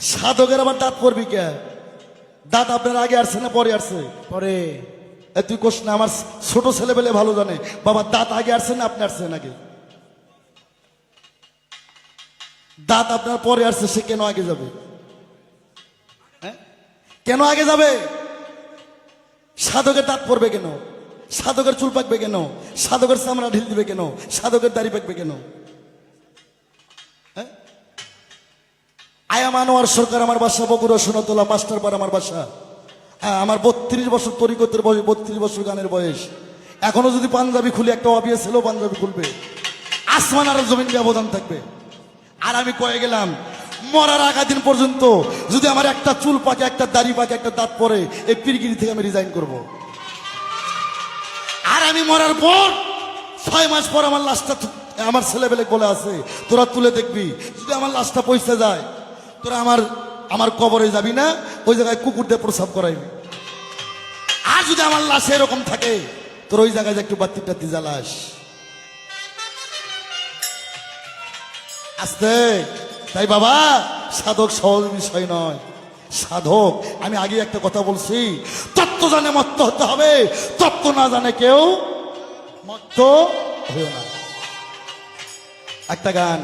সাধকের আবার দাঁত পড়বি কে? দাঁত আপনার আগে আসছে না পরে আসছে? পরে। এ তুই কোস না আমার ছোট ছেলে পেলে ভালো জানে। বাবা দাঁত আগে আসছে না আপনি আসছেন আগে। দাঁত আপনার পরে আসছে সে কেন আগে যাবে? হ্যাঁ? কেন আগে যাবে? সাধকের দাঁত পড়বে কেন? সাধকের চুল পাকবে কেন? সাধকের চামড়া ঢিল দিবে কেন? সাধকের দাড়ি পাকবে কেন? আয়াম আনোয়ার সরকার আমার বাসা বগুড়া সোনাতলা পার আমার বাসা হ্যাঁ আমার বত্রিশ বছর তরিকতের বয়স, বত্রিশ বছর গানের বয়স। এখনও যদি পাঞ্জাবি খুলে, একটা অবিয়াস ছেলেও পাঞ্জাবি খুলবে। আসমান আর জমিন ব্যবধান থাকবে। আর আমি কয়ে গেলাম, মরার আগা দিন পর্যন্ত যদি আমার একটা চুল পাকে, একটা দাড়ি পাকে, একটা দাঁত পরে, এই পিরগিরি থেকে আমি রিজাইন করব। আর আমি মরার পর ছয় মাস পর আমার লাশটা আমার ছেলেবেলে বলে আছে, তোরা তুলে দেখবি। যদি আমার লাশটা পৌঁছে যায় তোরা আমার আমার কবরে যাবি না, ওই জায়গায় কুকুর দিয়ে প্রসাব করাইবি। আর যদি আমার লাশে এরকম থাকে, তোর ওই জায়গায় একটু বাতি টাতি জ্বালাস। আস্তে, তাই বাবা, সাধক সহজ বিষয় নয়। সাধক, আমি আগে একটা কথা বলছি, তত্ত্ব জানে মত্ত হতে হবে, তত্ত্ব না জানে কেউ মত্ত হয়েও না। একটা গান।